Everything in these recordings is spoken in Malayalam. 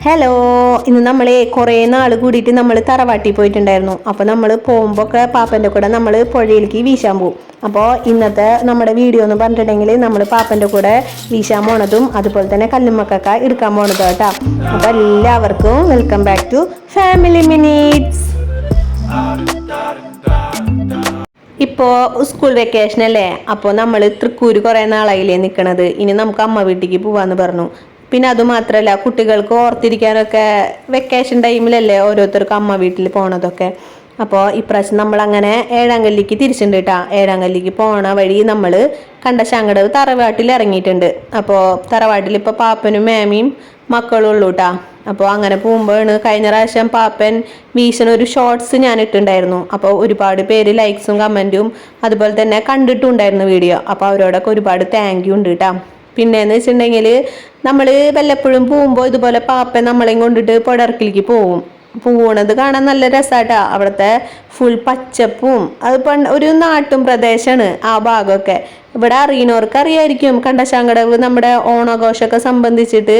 ഹലോ ഇന്ന് നമ്മൾ കുറേ നാൾ കൂടിയിട്ട് നമ്മൾ തറവാട്ടി പോയിട്ടുണ്ടായിരുന്നു. അപ്പോൾ നമ്മൾ പോകുമ്പോൾ ഒക്കെ പാപ്പന്റെ കൂടെ നമ്മൾ പുഴയിലേക്ക് വീശാൻ പോകും അപ്പോൾ ഇന്നത്തെ നമ്മുടെ വീഡിയോ എന്ന് പറഞ്ഞിട്ടുണ്ടെങ്കിൽ നമ്മൾ പാപ്പന്റെ കൂടെ വീശാൻ പോണതും അതുപോലെ തന്നെ കല്ലുമ്മക്കൊക്കെ എടുക്കാൻ പോണതും കേട്ടോ അപ്പോൾ എല്ലാവർക്കും welcome back to family minutes ഇപ്പോൾ സ്കൂൾ വെക്കേഷൻ അല്ലേ? അപ്പോൾ നമ്മൾ തൃക്കൂർ കുറേ നാളായില്ലേ നിൽക്കണത് ഇനി നമുക്ക് അമ്മ വീട്ടിലേക്ക് പോവാന്ന് പറഞ്ഞു. പിന്നെ അതുമാത്രമല്ല കുട്ടികൾക്ക് ഓർത്തിരിക്കാനൊക്കെ വെക്കേഷൻ ടൈമിലല്ലേ ഓരോരുത്തർക്കും അമ്മ വീട്ടിൽ പോണതൊക്കെ. അപ്പോൾ ഇപ്രാവശ്യം നമ്മൾ അങ്ങനെ ഏഴാങ്കല്ലിക്ക് തിരിച്ചിട്ടുണ്ട് കേട്ടോ ഏഴാങ്കല്ലിക്ക് പോണ വഴി നമ്മൾ കണ്ട ശങ്കടവ് തറവാട്ടിൽ ഇറങ്ങിയിട്ടുണ്ട്. അപ്പോൾ തറവാട്ടിൽ ഇപ്പോൾ പാപ്പനും മേമയും മക്കളും ഉള്ളൂ കേട്ടോ അപ്പോൾ അങ്ങനെ പോകുമ്പോഴാണ് കഴിഞ്ഞ പ്രാവശ്യം പാപ്പൻ വീശണ ഒരു ഷോർട്സ് ഞാൻ ഇട്ടിട്ടുണ്ടായിരുന്നു. അപ്പോൾ ഒരുപാട് പേര് ലൈക്സും കമന്റും അതുപോലെ തന്നെ കണ്ടിട്ടുണ്ടായിരുന്നു വീഡിയോ അപ്പോൾ അവരോടൊക്കെ ഒരുപാട് താങ്ക് യു ഉണ്ട് കേട്ടോ പിന്നെന്ന് വെച്ചിട്ടുണ്ടെങ്കിൽ നമ്മൾ വല്ലപ്പോഴും പോകുമ്പോൾ ഇതുപോലെ പാപ്പ നമ്മളെയും കൊണ്ടിട്ട് പൊടർക്കിലേക്ക് പോകും പോണത് കാണാൻ നല്ല രസാട്ടാ. അവിടുത്തെ ഫുൾ പച്ചപ്പും അത് പണ്ട് ഒരു നാട്ടും പ്രദേശമാണ് ആ ഭാഗമൊക്കെ. ഇവിടെ അറിയണവർക്ക് അറിയായിരിക്കും കണ്ടശാങ്കടവ് നമ്മുടെ ഓണാഘോഷമൊക്കെ സംബന്ധിച്ചിട്ട്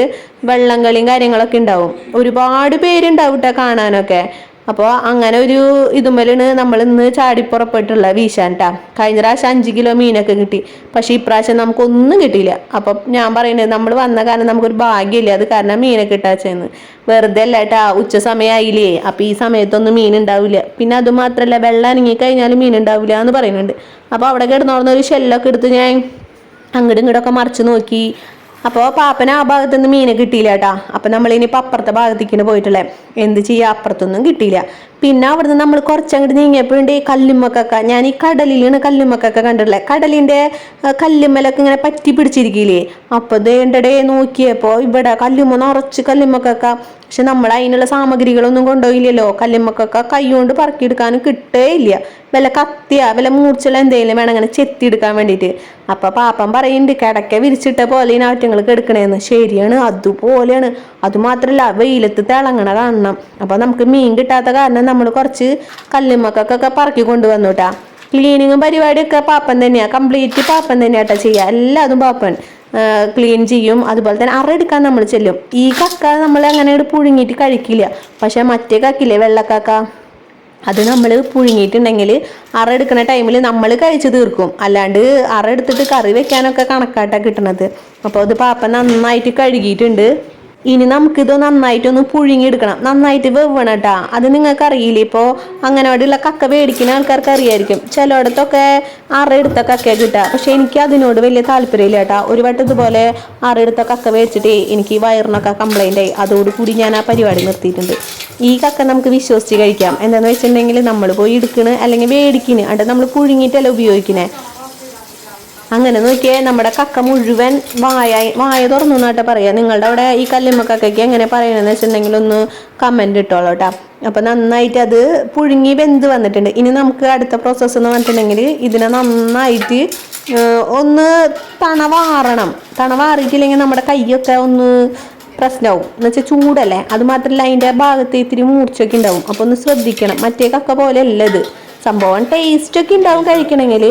വെള്ളം കളിയും കാര്യങ്ങളൊക്കെ ഉണ്ടാവും. ഒരുപാട് പേരുണ്ടാവും കേട്ടോ കാണാനൊക്കെ. അപ്പോൾ അങ്ങനെ ഒരു ഇതുമലാണ് നമ്മൾ ഇന്ന് ചാടിപ്പുറപ്പെട്ടുള്ള വീശാന്റാ കഴിഞ്ഞ പ്രാവശ്യം അഞ്ച് കിലോ മീനൊക്കെ കിട്ടി. പക്ഷേ ഇപ്രാവശ്യം നമുക്കൊന്നും കിട്ടിയില്ല. അപ്പം ഞാൻ പറയുന്നത് നമ്മൾ വന്ന കാരണം നമുക്കൊരു ഭാഗ്യമില്ല? അത് കാരണം മീനൊക്കെ കിട്ടാച്ചെന്ന്. വെറുതെ അല്ല കേട്ടാ ഉച്ച സമയമായില്ലേ അപ്പം ഈ സമയത്തൊന്നും മീൻ ഉണ്ടാവില്ല പിന്നെ അത് മാത്രമല്ല വെള്ളം അനങ്ങി കഴിഞ്ഞാൽ മീൻ ഉണ്ടാവില്ല എന്ന് പറയുന്നുണ്ട്. അപ്പോൾ അവിടെ കിടന്നോർന്ന ഒരു ഷെല്ലൊക്കെ എടുത്ത് ഞാൻ അങ്ങോട്ടും ഇങ്ങോട്ടൊക്കെ മറിച്ച് നോക്കി. അപ്പോൾ പാപ്പന് ആ ഭാഗത്തു നിന്ന് മീനെ കിട്ടിയില്ല കേട്ടാ. അപ്പം നമ്മളിനിയിപ്പോൾ അപ്പുറത്തെ ഭാഗത്തേക്കാണ് പോയിട്ടുള്ളത് എന്ത് ചെയ്യുക അപ്പുറത്തൊന്നും കിട്ടിയില്ല. പിന്നെ അവിടുന്ന് നമ്മൾ കുറച്ചങ്ങോട്ട് നീങ്ങിയപ്പോഴുണ്ട് ഈ കല്ലുമ്മക്കൊക്കെ. ഞാൻ ഈ കടലിലാണ് കല്ലുമ്മക്കൊക്കെ കണ്ടിട്ടുള്ളത് കടലിന്റെ കല്ലുമ്മലൊക്കെ ഇങ്ങനെ പറ്റി പിടിച്ചിരിക്കില്ലേ? അപ്പോൾ ദേണ്ടടേ നോക്കിയപ്പോൾ ഇവിടെ കല്ലുമ്മ നിറച്ച് കല്ലുമ്മക്കൊക്കെ. പക്ഷെ നമ്മൾ അതിനുള്ള സാമഗ്രികളൊന്നും കൊണ്ടുപോയില്ലല്ലോ. കല്ലുമ്മക്കൊക്കെ കൈ കൊണ്ട് പറക്കിയെടുക്കാനും കിട്ടേ ഇല്ല. വല്ല കത്തിയ വല്ല മൂർച്ചുള്ള എന്തെങ്കിലും വേണം അങ്ങനെ ചെത്തിയെടുക്കാൻ വേണ്ടിയിട്ട്. അപ്പൊ പാപ്പൻ പറയുന്നുണ്ട് കിടക്ക വിരിച്ചിട്ട പോലെ ഈ നാട്യങ്ങൾ കെടുക്കണേന്ന്. ശരിയാണ് അതുപോലെയാണ്. അതുമാത്രല്ല വെയിലത്ത് തിളങ്ങണ കാണണം. അപ്പൊ നമുക്ക് മീൻ കിട്ടാത്ത കാരണം നമ്മൾ കുറച്ച് കല്ലുമ്മക്കൊക്കെ പറക്കി കൊണ്ടുവന്നു കേട്ടാ ക്ലീനിങ്ങും പരിപാടിയൊക്കെ പാപ്പൻ തന്നെയാണ് കംപ്ലീറ്റ് പാപ്പൻ തന്നെയാട്ടാ ചെയ്യുക എല്ലാതും പാപ്പൻ. ക്ലീൻ ചെയ്യും. അതുപോലെ തന്നെ അറയെടുക്കാൻ നമ്മൾ ചെല്ലും. ഈ കക്ക നമ്മൾ അങ്ങനെ പുഴുങ്ങിയിട്ട് കഴിക്കില്ല. പക്ഷേ മറ്റേ കക്കില്ലേ വെള്ളക്കക്ക? അത് നമ്മൾ പുഴുങ്ങിയിട്ടുണ്ടെങ്കിൽ അറ എടുക്കുന്ന ടൈമിൽ നമ്മൾ കഴിച്ച് തീർക്കും. അല്ലാണ്ട് അറ എടുത്തിട്ട് കറി വെക്കാനൊക്കെ കണക്കായിട്ടാണ് കിട്ടണത്. അപ്പോൾ അത് പാപ്പ നന്നായിട്ട് കഴുകിയിട്ടുണ്ട്. ഇനി നമുക്കിത് നന്നായിട്ടൊന്ന് പുഴുങ്ങിയെടുക്കണം. നന്നായിട്ട് വെവ്വണം കേട്ടാ അത് നിങ്ങൾക്ക് അറിയില്ല ഇപ്പോൾ അങ്ങനോടുള്ള കക്ക മേടിക്കുന്ന ആൾക്കാർക്ക് അറിയായിരിക്കും. ചിലയിടത്തൊക്കെ അറ എടുത്ത കക്ക കിട്ടുക. പക്ഷെ എനിക്ക് അതിനോട് വലിയ താല്പര്യമില്ല കേട്ടാ ഒരു വട്ടം ഇതുപോലെ അറ എടുത്ത കക്ക മേടിച്ചിട്ട് എനിക്ക് വയറിനൊക്കെ കംപ്ലൈന്റ് ആയി. അതോടുകൂടി ഞാൻ ആ പരിപാടി നിർത്തിയിട്ടുണ്ട്. ഈ കക്ക നമുക്ക് വിശ്വസിച്ച് കഴിക്കാം. എന്താണെന്ന് വെച്ചിട്ടുണ്ടെങ്കിൽ നമ്മൾ പോയി എടുക്കണ് അല്ലെങ്കിൽ മേടിക്കണ്. അണ്ട് നമ്മൾ പുഴുങ്ങിയിട്ടല്ല ഉപയോഗിക്കണേ. അങ്ങനെ നോക്കിയേ നമ്മുടെ കക്ക മുഴുവൻ വായ വായ തുറന്നു എന്നാട്ടെ പറയാ നിങ്ങളുടെ അവിടെ ഈ കല്ലുമ്മ കക്കയ്ക്ക് എങ്ങനെ പറയണമെന്ന് വെച്ചിട്ടുണ്ടെങ്കിൽ ഒന്ന് കമന്റ് ഇട്ടോളൂ കേട്ടോ. അപ്പം നന്നായിട്ട് അത് പുഴുങ്ങി വെന്ത് വന്നിട്ടുണ്ട്. ഇനി നമുക്ക് അടുത്ത പ്രോസസ്സ് എന്ന് പറഞ്ഞിട്ടുണ്ടെങ്കിൽ ഇതിനെ നന്നായിട്ട് ഒന്ന് തണവാറണം തണവാറിയിട്ടില്ലെങ്കിൽ നമ്മുടെ കൈയൊക്കെ ഒന്ന് പ്രശ്നമാവും. എന്ന് വെച്ചാൽ ചൂടല്ലേ? അത് മാത്രമല്ല അതിന്റെ ഭാഗത്ത് ഇത്തിരി മൂർച്ചയൊക്കെ ഉണ്ടാവും. അപ്പോൾ ഒന്ന് ശ്രദ്ധിക്കണം. മറ്റേ കക്ക പോലെ ഇത്. സംഭവം ടേസ്റ്റൊക്കെ ഉണ്ടാവും കഴിക്കണമെങ്കിൽ.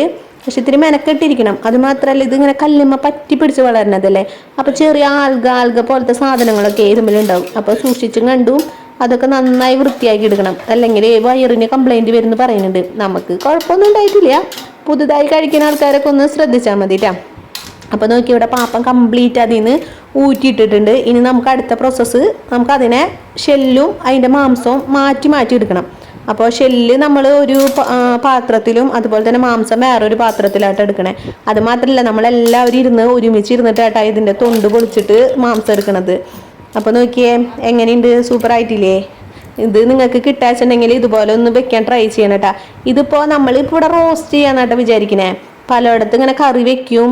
പക്ഷെ ഇത്തിരി മെനക്കെട്ടിരിക്കണം. അത് മാത്രമല്ല ഇതിങ്ങനെ കല്ലുമ്മ പറ്റി പിടിച്ച് വളരണതല്ലേ? അപ്പോൾ ചെറിയ ആൽഗ ആൽഗ പോലത്തെ സാധനങ്ങളൊക്കെ ഇരുമ്പിലുണ്ടാവും അപ്പോൾ സൂക്ഷിച്ചും കണ്ടും. അതൊക്കെ നന്നായി വൃത്തിയാക്കി എടുക്കണം. അല്ലെങ്കിൽ വയറിന് കംപ്ലൈന്റ് വരുന്നു പറയുന്നുണ്ട്. നമുക്ക് കുഴപ്പമൊന്നും ഉണ്ടായിട്ടില്ല. പുതുതായി കഴിക്കുന്ന ആൾക്കാരൊക്കെ ഒന്ന് ശ്രദ്ധിച്ചാൽ മതി ട്ടാ. അപ്പോൾ നോക്കി ഇവിടെ പാപ്പം കംപ്ലീറ്റ് അതിൽ നിന്ന് ഊറ്റിയിട്ടിട്ടുണ്ട്. ഇനി നമുക്ക് അടുത്ത പ്രോസസ്സ് നമുക്ക് അതിനെ ഷെല്ലും അതിന്റെ മാംസവും മാറ്റി മാറ്റി എടുക്കണം. അപ്പോൾ ഷെല്ല് നമ്മൾ ഒരു പാത്രത്തിലും അതുപോലെ തന്നെ മാംസം വേറൊരു പാത്രത്തിലായിട്ട് എടുക്കണേ. അത് മാത്രമല്ല നമ്മളെല്ലാവരും ഇരുന്ന് ഒരുമിച്ച് ഇരുന്നിട്ടായിട്ടാണ് ഇതിന്റെ തൊണ്ട് പൊളിച്ചിട്ട് മാംസം എടുക്കണത്. അപ്പോൾ നോക്കിയേ എങ്ങനെയുണ്ട്? സൂപ്പർ ആയിട്ടില്ലേ ഇത് നിങ്ങൾക്ക് കിട്ടാച്ചിട്ടുണ്ടെങ്കിൽ ഇതുപോലെ ഒന്ന് വെക്കാൻ ട്രൈ ചെയ്യണം കേട്ടോ ഇതിപ്പോൾ നമ്മളിപ്പോൾ ഇവിടെ റോസ്റ്റ് ചെയ്യാന്നാട്ടോ വിചാരിക്കണേ. പലയിടത്തും ഇങ്ങനെ കറി വെക്കും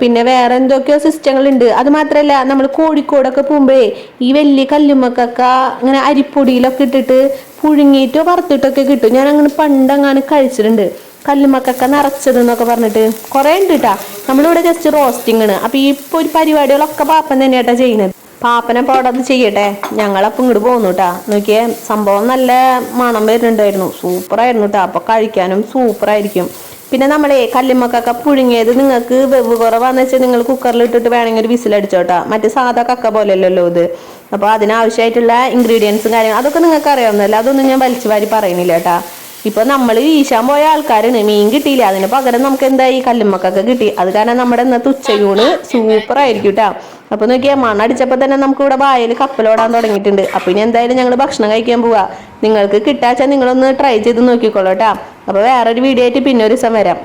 പിന്നെ വേറെ എന്തൊക്കെയോ സിസ്റ്റങ്ങളുണ്ട്. അത് മാത്രമല്ല നമ്മൾ കോഴിക്കോടൊക്കെ പോകുമ്പോഴേ ഈ വലിയ കല്ലുമ്മക്കൊക്കെ ഇങ്ങനെ അരിപ്പൊടിയിലൊക്കെ ഇട്ടിട്ട് പുഴുങ്ങിയിട്ടോ വറുത്തിട്ടൊക്കെ കിട്ടും. ഞാൻ അങ്ങനെ പണ്ടങ്ങനെ കഴിച്ചിട്ടുണ്ട്. കല്ലുമക്കൊക്കെ നിറച്ചത് എന്നൊക്കെ പറഞ്ഞിട്ട് കുറേ ഉണ്ട് കേട്ടാ നമ്മളിവിടെ ജസ്റ്റ് റോസ്റ്റിംഗ് ആണ്. അപ്പോൾ ഇപ്പൊ ഒരു പരിപാടികളൊക്കെ പാപ്പൻ തന്നെയാട്ടാ ചെയ്യുന്നത് പാപ്പനെ അത് ചെയ്യട്ടെ. ഞങ്ങളപ്പം ഇങ്ങോട്ട് പോന്നു കേട്ടാ നോക്കിയേ സംഭവം നല്ല മണം വരുന്നുണ്ടായിരുന്നു. സൂപ്പറായിരുന്നു കേട്ടോ അപ്പോൾ കഴിക്കാനും സൂപ്പറായിരിക്കും. പിന്നെ നമ്മളെ കല്ലുമ്മക്കൊക്കെ പുഴുങ്ങിയത് നിങ്ങൾക്ക് വെവ് കുറവാന്ന് വെച്ചാൽ നിങ്ങൾ കുക്കറിൽ ഇട്ടിട്ട് വേണമെങ്കിൽ ഒരു വിസിലടിച്ചോട്ടാ മറ്റേ സാധാ കക്ക പോലെയല്ലല്ലോ ഇത്. അപ്പോൾ അതിനാവശ്യമായിട്ടുള്ള ഇൻഗ്രീഡിയൻസും കാര്യങ്ങളും അതൊക്കെ നിങ്ങൾക്ക് അറിയാവുന്നതല്ല? അതൊന്നും ഞാൻ വലിച്ചു വാരി പറയുന്നില്ല കേട്ടാ. ഇപ്പൊ നമ്മൾ വീശാൻ പോയ ആൾക്കാരാണ്. മീൻ കിട്ടിയില്ല. അതിന് പകരം നമുക്ക് എന്തായി കല്ലുമ്മക്കൊക്കെ കിട്ടി? അത് കാരണം നമ്മുടെ ഇന്നത്തെ ഉച്ചയൂണ് സൂപ്പർ ആയിരിക്കും കേട്ടാ. അപ്പൊ നോക്കിയാൽ മണ്ണടിച്ചപ്പോ തന്നെ നമുക്ക് ഇവിടെ വായിൽ കപ്പലോടാൻ തുടങ്ങിയിട്ടുണ്ട്. അപ്പൊ ഇനി എന്തായാലും ഞങ്ങൾ ഭക്ഷണം കഴിക്കാൻ പോവാ. നിങ്ങൾക്ക് കിട്ടാച്ചാൽ നിങ്ങളൊന്ന് ട്രൈ ചെയ്ത് നോക്കിക്കോളൂ കേട്ടാ. അപ്പൊ വേറൊരു വീഡിയോ ആയിട്ട് പിന്നെ ഒരു ദിവസം വരാം.